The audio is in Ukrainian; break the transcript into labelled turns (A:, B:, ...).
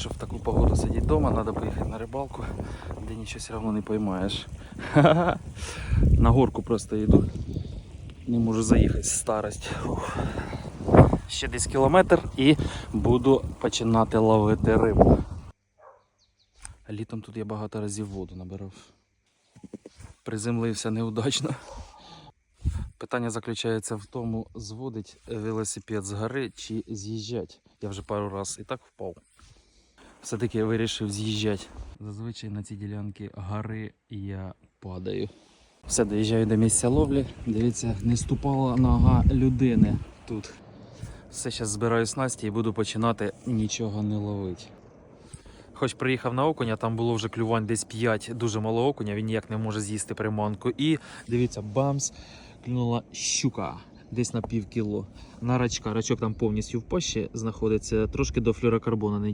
A: що в таку погоду сидіти вдома, треба поїхати на рибалку, де нічого все одно не поймаєш. На горку просто йду. Не можу заїхати старость. Ух. Ще десь кілометр і буду починати ловити рибу. Літом тут я багато разів воду набирав. Приземлився неудачно. Питання заключається в тому, зводить велосипед з гори чи з'їжджать. Я вже пару раз і так впав. Все-таки я вирішив з'їжджати. Зазвичай на ці ділянки гори я падаю. Все, доїжджаю до місця ловлі. Дивіться, не ступала нога людини тут. Все, зараз збираю снасті і буду починати нічого не ловити. Хоч приїхав на окуня, там було вже клювань десь 5 дуже мало окуня, він ніяк не може з'їсти приманку. І дивіться, бамс, клюнула щука десь на пів кіло. На рачка. Рачок там повністю в пащі знаходиться, трошки до флюрокарбону не